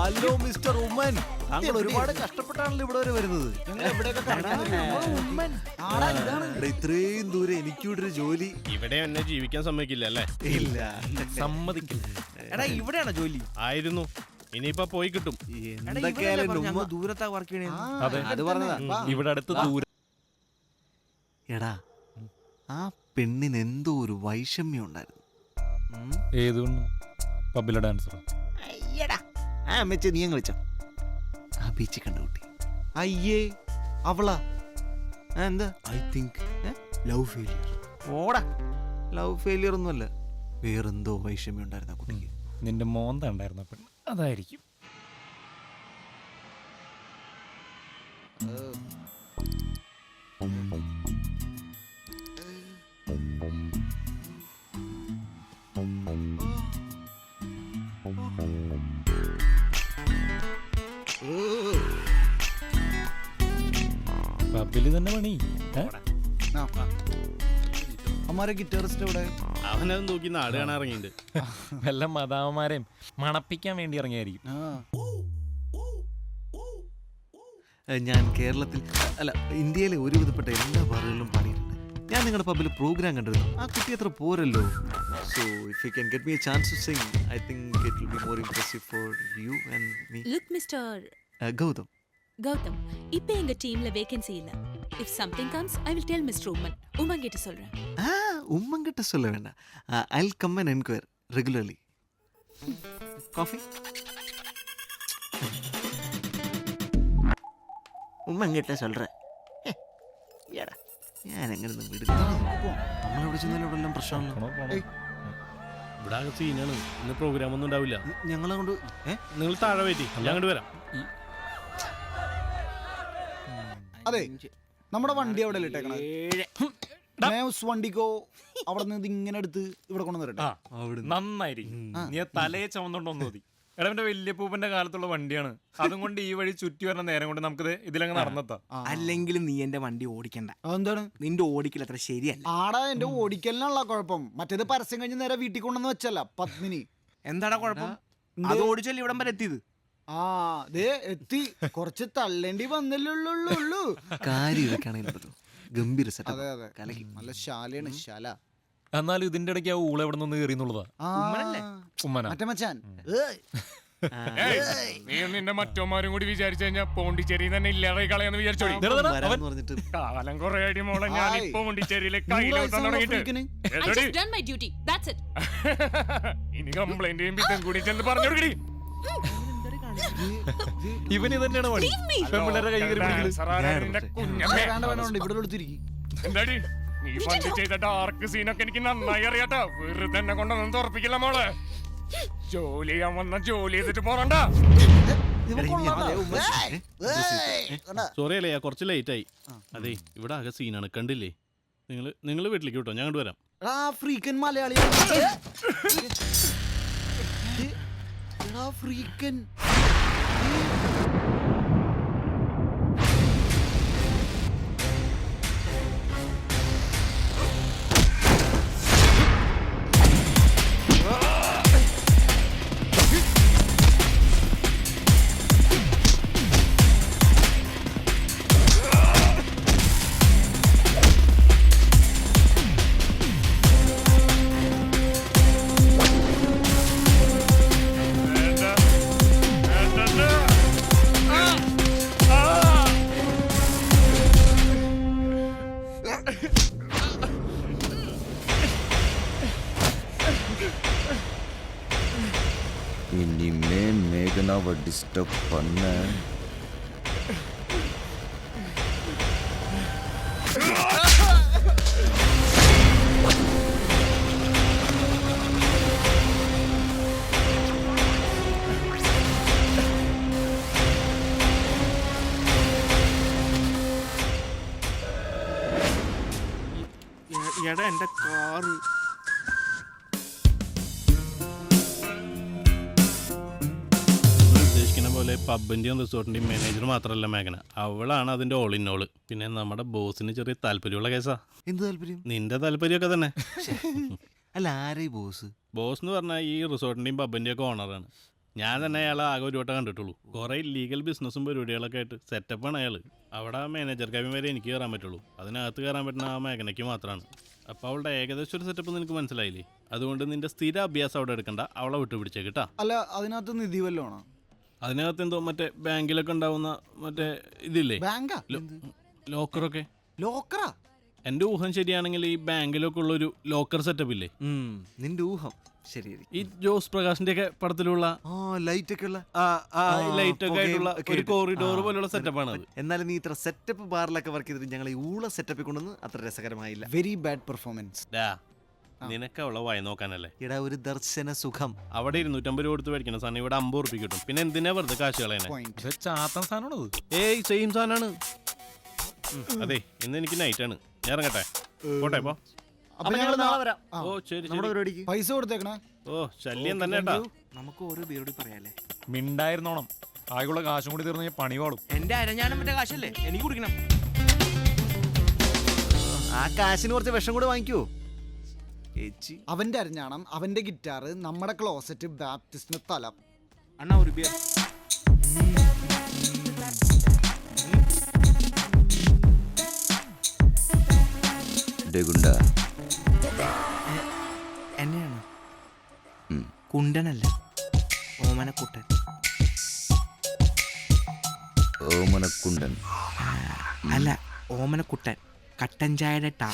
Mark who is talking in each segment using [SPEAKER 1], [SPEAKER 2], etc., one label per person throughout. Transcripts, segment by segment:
[SPEAKER 1] Hello mister Oommen താങ്കൾ ഒരുപാട് കഷ്ടപ്പെട്ടാണല്ലോ ഇവിടെ വരെ വരുന്നത്. എടാ, ഇത്രയും എനിക്ക് ഇവിടെ ഒരു ജോലി.
[SPEAKER 2] ഇവിടെ എന്നെ ജീവിക്കാൻ സമ്മതിക്കില്ല അല്ലേ?
[SPEAKER 1] ഇല്ല.
[SPEAKER 3] സമ്മതിക്കില്ല.
[SPEAKER 4] എടാ ഇവിടെയാണോ ജോലി?
[SPEAKER 2] ആയിരുന്നു. ഇനിയിപ്പൊ പോയി കിട്ടും.
[SPEAKER 1] എന്തൊക്കെയായാലും
[SPEAKER 4] അങ്ങ്
[SPEAKER 1] ഉമ്മ
[SPEAKER 4] ദൂരത്താ വർക്ക്
[SPEAKER 3] അതെ.
[SPEAKER 1] അത് പറഞ്ഞതാ.
[SPEAKER 3] ഇവിടെ അടുത്ത് ദൂരം
[SPEAKER 1] എടാ ആ പെണ്ണിന് എന്തോ ഒരു വൈഷമ്യം ഉണ്ടായിരുന്നു.
[SPEAKER 3] ഏതുകൊണ്ട്? പബ്ബിലെ ഡാൻസർ
[SPEAKER 1] അയ്യടാ. ആ അമ്മച്ച നീ അങ്ങ് വിളിച്ചോ. ആ ബീച്ചിൽ കണ്ട കുട്ടി.
[SPEAKER 4] അയ്യേ അവളാ.
[SPEAKER 1] ആ, എന്താ?
[SPEAKER 4] I think love failure.
[SPEAKER 1] ഓടാ. ലവ് ഫെയിലിയർ ഒന്നുമല്ല വേറെന്തോ വൈഷമ്യം ഉണ്ടായിരുന്നു ആ കുട്ടിക്ക്.
[SPEAKER 3] നിന്റെ മോന്ത ഉണ്ടായിരുന്ന പെണ്ണ്. അതായിരിക്കും. പബ്ബിൽ തന്നെ പണി.
[SPEAKER 5] അമ്മാരെ ഗിറ്റാറിസ്റ്റ് ഇവിടെ
[SPEAKER 2] അവനത് നോക്കി നാട് കാണാൻ ഇറങ്ങിയിട്ടുണ്ട്.
[SPEAKER 3] വല്ല മതാവന്മാരെയും മണപ്പിക്കാൻ വേണ്ടി ഇറങ്ങിയായിരിക്കും.
[SPEAKER 1] ഞാൻ കേരളത്തിൽ അല്ല ഇന്ത്യയിലെ ഒരുവിധപ്പെട്ട എല്ലാ ബാറുകളിലും പാടിയിട്ടുണ്ട് ഞാൻ നിങ്ങളുടെ പബ്ബിൽ പ്രോഗ്രാം കണ്ടിരുന്നു. ആ കുട്ടി അത്ര പോരല്ലോ. So if you can get me a chance to sing I think it will be more impressive for you and me
[SPEAKER 6] look mister
[SPEAKER 1] Gautam
[SPEAKER 6] Gautam இப்போ எங்க டீம்ல வேகன்சி இல்ல if something comes I will tell mister Oommen Oommen கிட்ட சொல்றேன்
[SPEAKER 1] ஆ உம்மங்கிட்ட சொல்ல வேண்டாம் I will come and enquire regularly coffee ഉമ്മങ്ങിട്ട് സൊല്ലേ. ഞാൻ എങ്ങനെ നമ്മളെവിടെ ചെന്നാലും ഇവിടെ എല്ലാം
[SPEAKER 3] പ്രശ്നമല്ലോ
[SPEAKER 2] ഇവിടെ ആകെ സീനാണ് ഇന്ന് പ്രോഗ്രാം ഒന്നും ഉണ്ടാവില്ല.
[SPEAKER 1] ഞങ്ങളെ കൊണ്ട്
[SPEAKER 2] നിങ്ങൾ താഴെ പറ്റി ഞാൻ അങ്ങോട്ട് വരാം.
[SPEAKER 5] അതെ നമ്മുടെ വണ്ടി അവിടെ മേവ്സ് വണ്ടിക്കോ? അവിടെ നിന്ന് ഇങ്ങനെ എടുത്ത് ഇവിടെ കൊണ്ടുവന്നിട്ട്
[SPEAKER 3] ആ നന്നായിരിക്കും. നീ തലയെ ചുമന്നുകൊണ്ടൊന്നു മതി. എടാ എന്റെ വല്യപ്പൂപ്പന്റെ കാലത്തുള്ള വണ്ടിയാണ്. അതും കൊണ്ട് ഈ വഴി ചുറ്റി വരുന്ന നേരം കൊണ്ട് നമുക്ക് ഇതിലങ്ങ് നടന്നെത്താം.
[SPEAKER 4] അല്ലെങ്കിൽ നീ എന്റെ വണ്ടി ഓടിക്കണ്ട.
[SPEAKER 5] എന്താണ്
[SPEAKER 4] നിന്റെ ഓടിക്കൽ അത്ര ശരിയല്ല.
[SPEAKER 5] ആടാ എന്റെ ഓടിക്കലിനുള്ള കുഴപ്പം. മറ്റേത് പരസ്യം കഴിഞ്ഞ് നേരെ വീട്ടിൽ കൊണ്ടുവന്ന് വെച്ചല്ല. പത്മിനി.
[SPEAKER 4] എന്താടാ കുഴപ്പം? അത് ഓടിച്ചല്ലേ ഇവിടം വരെ എത്തിയത്?
[SPEAKER 5] ആ എത്തി. കുറച്ച് തള്ളേണ്ടി വന്നില്ലുള്ളൂ
[SPEAKER 1] ഗംഭീര
[SPEAKER 5] അതെ അതെ. നല്ല ശാലയാണ് ശാല.
[SPEAKER 3] എന്നാലും ഇതിന്റെ ഇടയ്ക്ക് ആ ഊള എവിടെ നിന്ന് കയറി എന്നുള്ളതാ?
[SPEAKER 5] മച്ചാൻ.
[SPEAKER 3] നീ നിന്റെ മറ്റോമാരും കൂടി വിചാരിച്ചു കഴിഞ്ഞാൽ പോണ്ടിച്ചേരി തന്നെ ഇല്ലാതെ കളയാന്ന് വിചാരിച്ചോടി കാലം കൊറേ ഇനി കംപ്ലൈന്റ് കൂടി പറഞ്ഞു ഇവന് തന്നെയാണ് പണി. പെമ്പിള്ളേരുടെ കൈ കയറി
[SPEAKER 5] പിടിക്കൽ.
[SPEAKER 3] എന്താടി? നീ പണ്ട് ചെയ്ത ഡാർക്ക് സീനൊക്കെ എനിക്ക് നന്നായി അറിയാട്ടാ. വെറുതെ എന്നെ കൊണ്ടൊന്നും തുറപ്പിക്കില്ല മോളെ. ജോലി ചെയ്യാൻ വന്ന ജോലി ചെയ്തിട്ട് പോറണ്ട.
[SPEAKER 2] സോറി അല്ലേ കുറച്ച് ലേറ്റ് ആയി. അതെ ഇവിടെ ആകെ സീനാണ് കണ്ടില്ലേ? നിങ്ങൾ നിങ്ങൾ വീട്ടിലേക്ക് വിട്ടോ? ഞാൻ അങ്ങോട്ട് വരാം
[SPEAKER 5] എടാ ഫ്രീക്കൻ മലയാളി എടാ
[SPEAKER 7] மேகனாவை டிஸ்டர்ப் பண்ண
[SPEAKER 4] എടാ എന്റെ
[SPEAKER 2] ഉദ്ദേശിക്കുന്ന റിസോർട്ടിന്റെയും മാനേജർ മാത്രമല്ല മേഘന. അവളാണ് അതിന്റെ ഓൾ ഇൻ ഓൾ പിന്നെ നമ്മുടെ ബോസിന് ചെറിയ താല്പര്യമുള്ള കേസാ.
[SPEAKER 1] എന്ത് താല്പര്യം?
[SPEAKER 2] നിന്റെ താല്പര്യമൊക്കെ തന്നെ.
[SPEAKER 1] അല്ല ആരേ ബോസ്
[SPEAKER 2] ബോസ്? എന്ന് പറഞ്ഞാൽ ഈ റിസോർട്ടിന്റെയും പബ്ബിന്റെയും ഒക്കെ ഓണറാണ് ഞാൻ തന്നെ അയാളെ ആകെ ഒരു വട്ടം കണ്ടിട്ടുള്ളൂ. കുറേ ലീഗൽ ബിസിനസ്സും പരിപാടികളൊക്കെ ആയിട്ട് സെറ്റപ്പാണ് അയാൾ അവിടെ മാനേജർ ക്യാബിൻ വരെ എനിക്ക് കയറാൻ പറ്റുള്ളൂ. അതിനകത്ത് കയറാൻ പറ്റുന്ന ആ മേഘനയ്ക്ക് മാത്രമാണ് അപ്പോൾ അവളുടെ ഏകദേശം ഒരു സെറ്റപ്പ് നിനക്ക് മനസ്സിലായില്ലേ? അതുകൊണ്ട് നിന്റെ സ്ഥിര അഭ്യാസം അവിടെ എടുക്കണ്ട. അവളെ വിട്ടുപിടിച്ചേ കേട്ടാ.
[SPEAKER 5] അല്ല അതിനകത്ത് നിധി വല്ലതും ആണോ
[SPEAKER 2] അതിനകത്ത് എന്തോ മറ്റേ ബാങ്കിലൊക്കെ ഉണ്ടാവുന്ന മറ്റേ ഇതില്ലേ?
[SPEAKER 5] ബാങ്കാ?
[SPEAKER 2] ലോ- ലോക്കറൊക്കെ?
[SPEAKER 5] ലോക്കറാ?
[SPEAKER 2] എന്റെ ഊഹം ശരിയാണെങ്കിൽ ഈ ബാങ്കിലൊക്കെ ഉള്ള ഒരു ലോക്കർ സെറ്റപ്പ് ഇല്ലേ
[SPEAKER 1] ഉം, നിന്റെ ഊഹം ശരി
[SPEAKER 2] ഈ ജോസ് പ്രകാശിന്റെ ഒക്കെ പടത്തിലുള്ള
[SPEAKER 1] ആ ലൈറ്റ് ഒക്കെ ഉള്ള
[SPEAKER 2] ആ ആ
[SPEAKER 1] ആ,
[SPEAKER 2] ലൈറ്റ് ഒക്കെ
[SPEAKER 1] പുകയും
[SPEAKER 2] ആയിട്ടുള്ള
[SPEAKER 1] ഒക്കെ
[SPEAKER 2] ഒരു
[SPEAKER 1] ആയിട്ട്.
[SPEAKER 2] കോറിഡോർ
[SPEAKER 1] ആ,
[SPEAKER 2] പോലുള്ള സെറ്റപ്പാണ് അത്
[SPEAKER 1] എന്നാലും നീ ഇത്ര സെറ്റപ്പ് ബാറിലൊക്കെ വർക്ക് ചെയ്തിട്ട് ഞങ്ങൾ ഈ ഊള സെറ്റപ്പിൽ കൊണ്ടുവന്ന് അത്ര രസകരമായില്ല.
[SPEAKER 5] വെരി ബാഡ് പെർഫോമൻസ്
[SPEAKER 2] ഡാ. നിനക്ക് അവളെ വായി നോക്കാനല്ലേ
[SPEAKER 1] ഇടാ ഒരു ദർശന സുഖം
[SPEAKER 2] അവിടെ ഇരുന്നൂറ്റമ്പത് രൂപ കൊടുത്ത് മേടിക്കണം സാധനം ഇവിടെ അമ്പത് ഉറുപ്പിക കിട്ടും പിന്നെ എന്തിനാ വെറുതെ കാശ് കളയണേ
[SPEAKER 8] ചാത്തൻ സാധനമാണത്
[SPEAKER 2] ഏയ് സെയിം സാധനമാണ് അതെ ഇന്ന് എനിക്ക് നൈറ്റ് ആണ് ഞാൻ ഇറങ്ങട്ടെ പോട്ടെ പോ
[SPEAKER 5] അപ്പൊ ഞങ്ങൾ നാളെ വരാം
[SPEAKER 2] ഓ ശരി
[SPEAKER 1] നമ്മുടെ
[SPEAKER 2] ശരി
[SPEAKER 1] പരിപാടിക്ക്
[SPEAKER 5] പൈസ കൊടുത്തേക്കണേ
[SPEAKER 2] ഓ ശല്യം തന്നെ കേട്ടാ
[SPEAKER 4] നമുക്ക് ഓരോ പേരോട് പറയാല്ലേ
[SPEAKER 8] മിണ്ടായിരുന്നോണം ആയിക്കുള്ള കാശും കൂടി തീർന്നു പണി പാടും
[SPEAKER 4] എന്റെ അരഞ്ഞാണം മറ്റേ കാശല്ലേ എനിക്ക് കുടിക്കണം
[SPEAKER 1] ആ കാശിന് കുറച്ച് വിഷം കൂടെ വാങ്ങിക്കുവോ ഏച്ചി.
[SPEAKER 5] അവന്റെ അരഞ്ഞാണം അവന്റെ ഗിറ്റാർ നമ്മുടെ ക്ലോസറ്റ് ബാപ്റ്റിസ്റ്റിന്റെ തല.
[SPEAKER 4] അണ്ണാ ഒരു ബിയർ
[SPEAKER 7] ഡേ ഗുണ്ട.
[SPEAKER 4] എന്നെയാണ്. കുണ്ടനല്ല ഓമനക്കുട്ടൻ.
[SPEAKER 7] ഓമനക്കുണ്ടൻ.
[SPEAKER 4] അല്ല ഓമനക്കുട്ടൻ കട്ടൻ ചായയുടെ ടാ.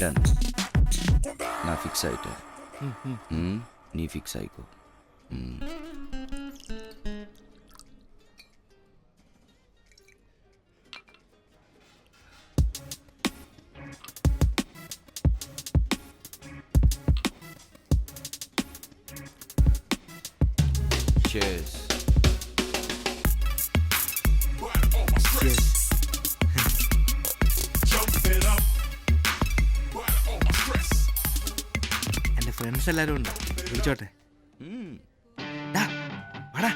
[SPEAKER 7] వింటాను నా ఫిక్స్ అయితే. నీ ఫిక్స్ అయిపో Cheers.
[SPEAKER 4] ഫ്രണ്ട്സ് എല്ലാരും ഉണ്ട് വിളിച്ചോട്ടെ
[SPEAKER 7] ம்
[SPEAKER 4] ഡാ, വാടാ.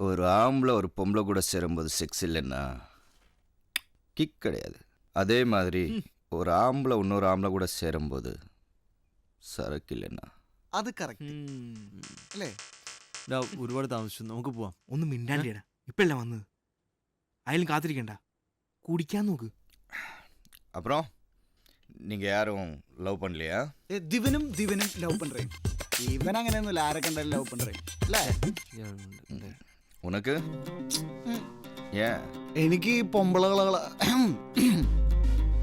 [SPEAKER 7] ஒரு ஆம்பளை ஒரு பொம்பளை கூட சேரும்போது செக்ஸ் இல்லைன்னா கிக் கிடையாது அதே மாதிரி ஒரு ஆம்பளை இன்னொரு ஆம்பளை கூட சேரும்போது സരക്കില്ലെന്നാ
[SPEAKER 5] അത് കറക്റ്റ്
[SPEAKER 1] ഒരുപാട് താമസിച്ചു നമുക്ക് പോവാം
[SPEAKER 4] ഒന്ന് മിണ്ടാണ്ടിയാ ഇപ്പല്ല വന്നത് അയാലും കാത്തിരിക്കണ്ട കുടിക്കാൻ നോക്ക്
[SPEAKER 7] അപ്പുറം നിങ്ങൾ ആരും ലവ്
[SPEAKER 5] പണില്ലയാ ദിവനും ദിവനും ലവ് പണ്ടേ ഇവൻ അങ്ങനെയൊന്നുമില്ല ആരെ കണ്ടാലും ലവ് പണ്ടേ അല്ലേ
[SPEAKER 7] ഉനക്ക്
[SPEAKER 5] എനിക്ക് ഈ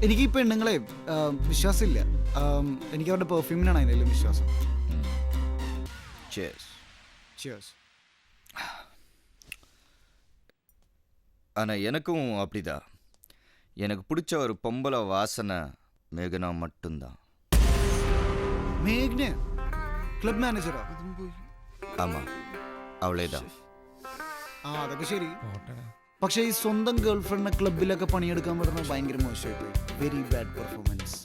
[SPEAKER 5] എനിക്ക് ഈ പെണ്ണുങ്ങളെ ആ, വിശ്വാസമില്ല ആ, എനിക്ക് അവരുടെ പെർഫ്യൂമിനാണ് അതിനെല്ലാം വിശ്വാസം
[SPEAKER 7] ചേസ്
[SPEAKER 5] ചിയേഴ്സ്
[SPEAKER 7] ஆனால் எனக்கும் அப்படிதான் எனக்கு பிடிச்ச ஒரு பொம்பளை வாசனை மேகனா மட்டும்தான்
[SPEAKER 5] മേഘ്ന ക്ലബ് മാനേജറോ
[SPEAKER 7] ஆமாம் அவளே தான்
[SPEAKER 5] ആ അതൊക്കെ ശരി പക്ഷേ ഈ സ്വന്തം ഗേൾ ഫ്രണ്ടിനെ ക്ലബിലൊക്കെ പണിയെടുക്കാൻ പറ്റുന്നത് ഭയങ്കര മോശമായി പോയി വെരി ബാഡ് പെർഫോമൻസ്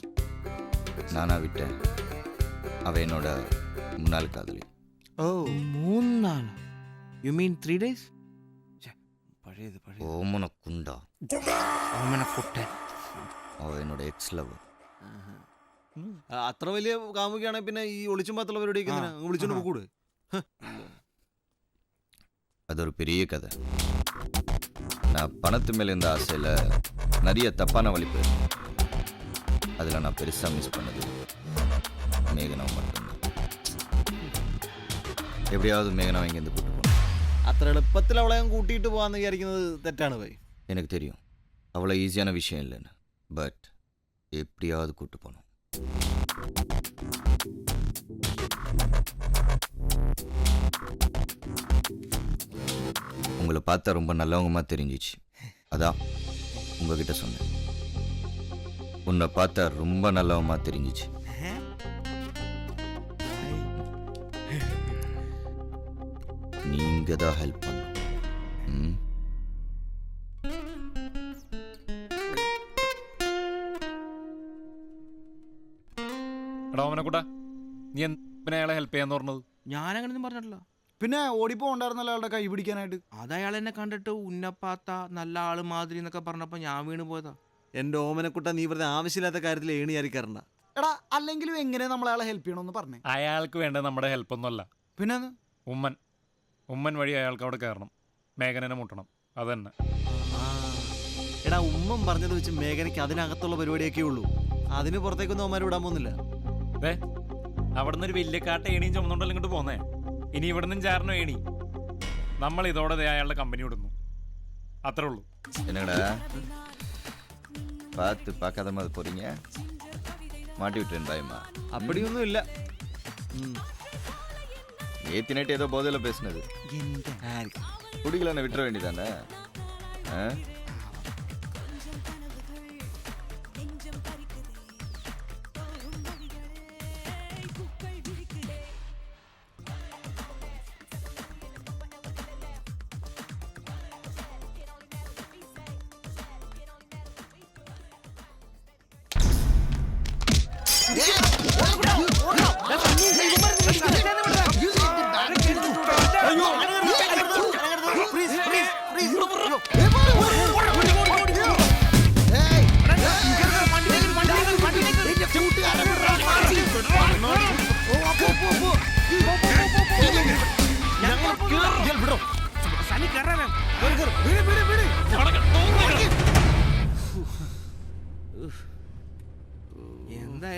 [SPEAKER 7] நானா விட்டேன் அவ என்னோட முன்னாள் காதலி
[SPEAKER 4] ഓ മൂന്നാള് യു മീൻ ത്രീ ഡേയ്സ്
[SPEAKER 1] പഴയത് പഴയ
[SPEAKER 7] ஓமன குண்டா
[SPEAKER 4] ഓമനക്കുട്ടൻ
[SPEAKER 7] அவ என்னோட எக்ஸ் லவ்
[SPEAKER 1] അത്ര വലിയ കാമുകയാണെങ്കിൽ പിന്നെ ഈ ഒളിച്ചും പാത്തുള്ള പരിപാടിയൊക്കെ
[SPEAKER 4] ആ,
[SPEAKER 1] എന്തിനാ? അങ്ങ് വിളിച്ചോണ്ട്
[SPEAKER 4] ആ.
[SPEAKER 1] പോകൂടെ
[SPEAKER 7] அது ஒரு பெரிய கதை நான் பணத்து மேல இருந்த ஆசையில் நிறைய தப்பான வழிப்பு அதில் நான் பெருசாக மிஸ் பண்ணது மேகனா மட்டும்தான் எப்படியாவது மேகனாவை இங்கேருந்து கூட்டு போகணும்
[SPEAKER 1] അത്ര എളുപ്പത്തിൽ അവളെ ഞാൻ കൂട്ടിയിട്ട് പോവാന്ന് വിചാരിക്കുന്നത് തെറ്റാണ് പോയി
[SPEAKER 7] எனக்கு தெரியும் அவ்வளோ ஈஸியான விஷயம் இல்லைன்னு பட் எப்படியாவது கூட்டு போகணும் உங்களை பார்த்தா ரொம்ப நல்லவங்கமா தெரிஞ்சிச்சு அதான் உங்ககிட்ட சொன்னேன் உன்னை பார்த்தா ரொம்ப நல்லவமா தெரிஞ்சிச்சு நீங்க தான் ஹெல்ப் பண்ணணும் ம்
[SPEAKER 8] ഓമനക്കുട്ട നീ എന്തിനാ അയാളെ ഹെൽപ്പ് ചെയ്യാന്ന് പറഞ്ഞത്
[SPEAKER 4] ഞാനങ്ങനൊന്നും പറഞ്ഞിട്ടില്ല
[SPEAKER 5] പിന്നെ ഓടിപ്പോണ്ടായിരുന്നല്ലോ അയാളുടെ കൈ പിടിക്കാനായിട്ട്.
[SPEAKER 4] അത് അയാൾ എന്നെ കണ്ടിട്ട് ഉന്നപ്പാത്ത നല്ല ആൾ മാതിരി എന്നൊക്കെ പറഞ്ഞപ്പോ ഞാൻ വീണ് പോയതാ.
[SPEAKER 1] എന്റെ ഓമനക്കുട്ട നീ വെറുതെ ആവശ്യമില്ലാത്ത കാര്യത്തിൽ ഏണി
[SPEAKER 5] എടാ അല്ലെങ്കിലും എങ്ങനെ നമ്മൾ അയാളെ ഹെൽപ്പ് ചെയ്യണമെന്ന് പറഞ്ഞേ.
[SPEAKER 8] അയാൾക്ക് വേണ്ട നമ്മുടെ ഹെൽപ്പൊന്നുമല്ല
[SPEAKER 5] പിന്നെ
[SPEAKER 8] ഉമ്മൻ. ഉമ്മൻ വഴി അയാൾക്ക് അവിടെ കയറണം. മേഘനെ മുട്ടണം. അതന്നെ.
[SPEAKER 1] എടാ ഉമ്മൻ പറഞ്ഞത് വെച്ച് മേഘനയ്ക്ക് അതിനകത്തുള്ള പരിപാടിയൊക്കെ ഉള്ളൂ. അതിന് പുറത്തേക്കൊന്നും അവന്മാർ വിടാൻ പോകുന്നില്ല.
[SPEAKER 8] ദേ അവിടെ നിന്ന് ഒരു വലിയ കാട്ട ഏണിയും ചുമന്നുണ്ടല്ലോ ഇങ്ങോട്ട് പോന്നേ? ഇനി ഇവിടെ നിന്നും ചാരണോ ഏണി നമ്മൾ ഇതോടെ ദേ അയാളുടെ കമ്പനി വിടുന്നു അത്രേ ഉള്ളൂ
[SPEAKER 7] என்னங்கடா பார்த்து பார்க்காத மாதிரி போறீங்க மாட்டி விட்டுறேன் பயமா
[SPEAKER 1] അപ്പടിയൊന്നും ഇല്ല
[SPEAKER 7] நேத்தி நைட்டு ஏதோ போதையில பேசுனது பிடிக்கலன்னு விட்டுற வேண்டியதானே ஆ?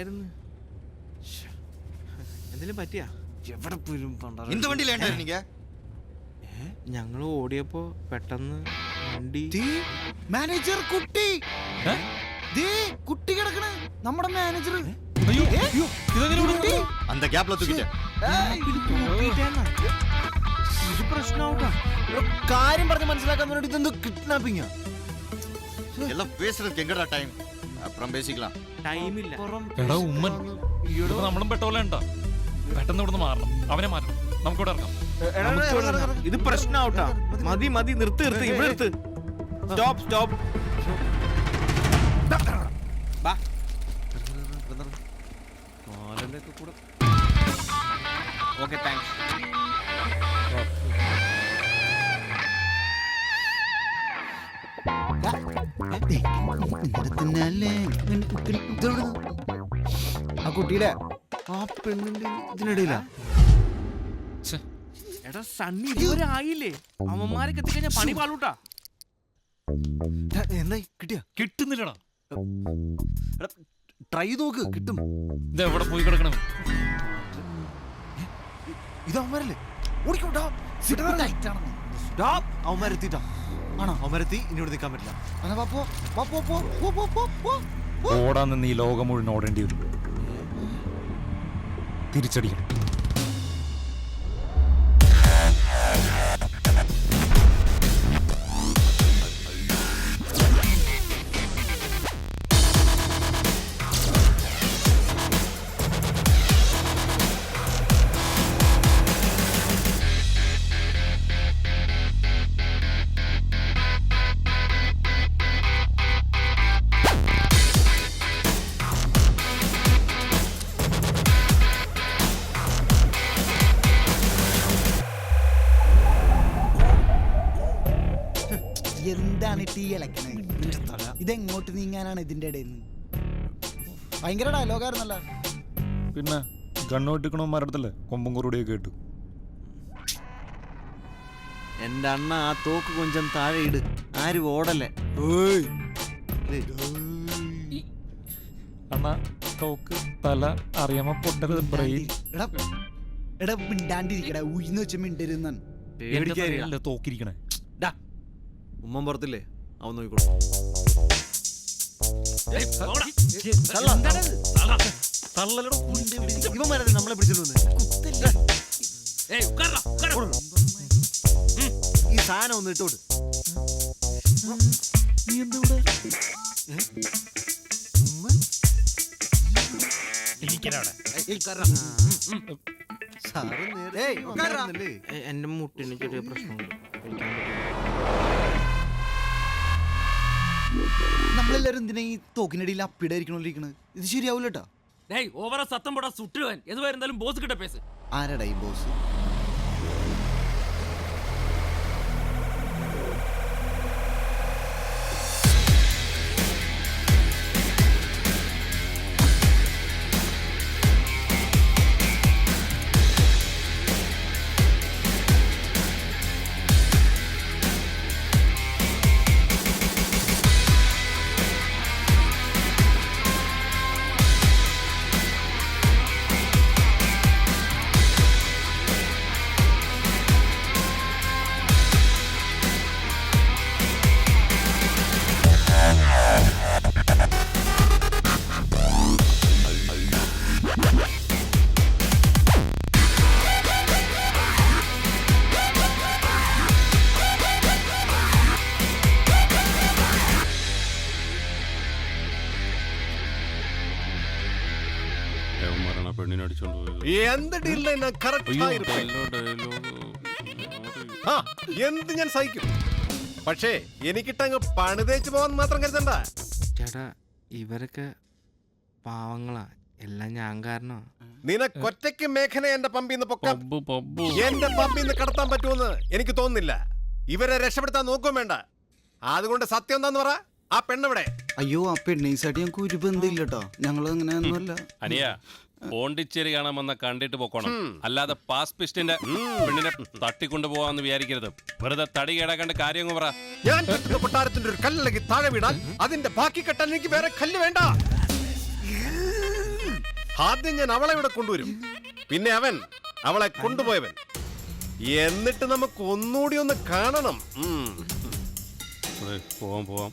[SPEAKER 4] ഉണ്ടായിരുന്നു എന്തെങ്കിലും പറ്റിയാ?
[SPEAKER 1] എവിടെ
[SPEAKER 7] എന്ത് വണ്ടിയിലായിരുന്നു നീങ്ക
[SPEAKER 4] ഞങ്ങൾ ഓടിയപ്പോ പെട്ടെന്ന് വണ്ടി
[SPEAKER 5] മാനേജർ കുട്ടി. കുട്ടി കിടക്കണ. നമ്മുടെ മാനേജർ.
[SPEAKER 4] ഗ്യാപ്ല
[SPEAKER 1] കാര്യം പറഞ്ഞ് മനസ്സിലാക്കാൻ വേണ്ടി ഇതെന്തോ കിഡ്നാപ്പിംഗ്
[SPEAKER 7] എല്ലാം ടൈം அப்புறம் பேசிக்கலாம்
[SPEAKER 4] ടൈമില്ല
[SPEAKER 8] എടാ ഉമ്മൻ ഇവിടെ നമ്മളും പെട്ടോലെ ഉണ്ടോ പെട്ടെന്ന് ഇവിടുന്ന് മാറണം അവനെ മാറ്റണം നമുക്കിവിടെ ഇറങ്ങാം
[SPEAKER 4] ഇത് പ്രശ്നമാവട്ടാ മതി മതി നിർത്ത് നിർത്ത് ഇവിടെ നിർത്ത് സ്റ്റോപ്പ് സ്റ്റോപ്പ്
[SPEAKER 1] കാലിലൊക്കെ കൂടെ
[SPEAKER 4] ഓക്കെ താങ്ക്സ്
[SPEAKER 5] ആ കുട്ടിയുടെ
[SPEAKER 1] ആ പെണ്ണിന്റെ ഇതിനിടയിലാ.
[SPEAKER 4] എടാ സണ്ണി അവന്മാരൊക്കെ എത്തിക്കഴിഞ്ഞാൽ പണി പാളൂട്ടാ.
[SPEAKER 1] എന്നായി? കിട്ടിയ?
[SPEAKER 8] കിട്ടുന്നില്ലടാ.
[SPEAKER 1] ട്രൈ നോക്ക് കിട്ടും.
[SPEAKER 8] ഇത് എവിടെ പോയി കിടക്കണം.
[SPEAKER 1] ഇത് അവന്മാരല്ലേ? ഓടിക്കോട്ടാ അവന്മാരെത്തിട്ടാ അമരത്തി പറ്റില്ല.
[SPEAKER 5] പോ, പോ.
[SPEAKER 8] ഓടാൻ നിന്ന് ഈ ലോകം മുഴുവൻ ഓടേണ്ടി വരും. തിരിച്ചടിക്കണം.
[SPEAKER 5] ഇതെങ്ങോട്ട് നീങ്ങാനാണ് ഇതിന്റെ ഇടയിൽ നിന്ന്? ഭയങ്കര ഡയലോഗായിരുന്നല്ല.
[SPEAKER 8] പിന്നെ കണ്ണോട്ടിക്കണോ മരത്തില്ലേ കൊമ്പും കുറുടിയൊക്കെ ഇട്ടു.
[SPEAKER 1] എന്റെ അണ്ണ ആ തോക്ക് കൊഞ്ചം താഴെ ഇട്. ആരും ഓടല്ലേ?
[SPEAKER 8] അണ്ണ തോക്ക് തല അറിയാമ പൊട്ടരുത് ബ്രെയിൻ.
[SPEAKER 5] എടാ മിണ്ടാണ്ടിരിക്കടാ. ഉയിന്ന് വെച്ച് മിണ്ടരുന്നാണ്
[SPEAKER 1] പേടിക്കാരില്ല
[SPEAKER 8] തോക്കിരിക്കണേ?
[SPEAKER 1] ഉമ്മൻ പുറത്തില്ലേ? അവൻ നോക്കിക്കോളൂ. ഇവന്മാരല്ലേ നമ്മളെ വന്നേ? ഈ സാധനം ഒന്ന് ഇട്ടോട്ട് നേരെ വന്നായിരുന്നല്ലേ?
[SPEAKER 4] എന്റെ മുട്ടിന് ചെറിയ പ്രശ്നമുണ്ട്.
[SPEAKER 5] നമ്മളെല്ലാരും ഇതിനെ ഈ തോക്കിനടിയിൽ അപ്പിടായിരിക്കണോണ്ടിരിക്കണത്? ഇത് ശരിയാവൂല
[SPEAKER 9] ഡേയ് ഓവറ സത്തം പോടാ സുട്ടുവാൻ എതുവായിരുന്നാലും ബോസ് കിട്ട പേസ്
[SPEAKER 5] ആരടാ ഈ ബോസ്
[SPEAKER 10] എന്ത് ഡീലിനെ ഞാൻ കറക്റ്റ് ആ എന്ത് ഞാൻ സഹിക്കും? പക്ഷേ എനിക്കിട്ടങ്ങ് പണിതേച്ച് പോവാൻ മാത്രം കരുതണ്ട.
[SPEAKER 4] ചേട്ടാ ഇവരൊക്കെ പാവങ്ങളാ. എല്ലാം ഞാൻ കാരണോ?
[SPEAKER 10] നിനക്കൊറ്റയ്ക്ക് മേഘന എന്റെ പമ്പിന്ന് പൊക്കാം.
[SPEAKER 2] Pub pub.
[SPEAKER 10] എന്റെ പമ്പിന്ന് കടത്താൻ പറ്റുമെന്ന് എനിക്ക് തോന്നുന്നില്ല. ഇവരെ രക്ഷപ്പെടുത്താൻ നോക്കും വേണ്ട. അതുകൊണ്ട് സത്യം എന്താന്ന് പറ. ആ പെണ്ണെവിടെ?
[SPEAKER 5] അയ്യോ ആ പെണ്ണീസായിട്ട് ഞങ്ങൾക്ക് ഒരു ബന്ധമില്ല കേട്ടോ ഞങ്ങൾ അങ്ങനെ ഒന്നുമല്ല.
[SPEAKER 11] അനിയ പോണ്ടിച്ചേരി കാണാൻ വന്ന കണ്ടിട്ട് പോക്കോണം. അല്ലാതെ പാസ് പിസ്റ്റിന്റെ പെണ്ണിനെ തട്ടിക്കൊണ്ടു പോവാന്ന് വിചാരിക്കരുത്. വെറുതെ തടി കേടാക്കണ്ട് കാര്യം പറ.
[SPEAKER 10] ഞാൻ കൊട്ടാരത്തിന്റെ ഒരു കല്ലിളകി താഴെ വീണാൽ അതിന്റെ ബാക്കി കെട്ടാൻ എനിക്ക് വേറെ കല്ല് വേണ്ട. ആദ്യം ഞാൻ അവളെ ഇവിടെ കൊണ്ടുവരും. പിന്നെ അവൻ അവളെ കൊണ്ടുപോയവൻ. എന്നിട്ട് നമുക്ക് ഒന്നുകൂടി ഒന്ന് കാണണം.
[SPEAKER 2] പോവാം പോവാം.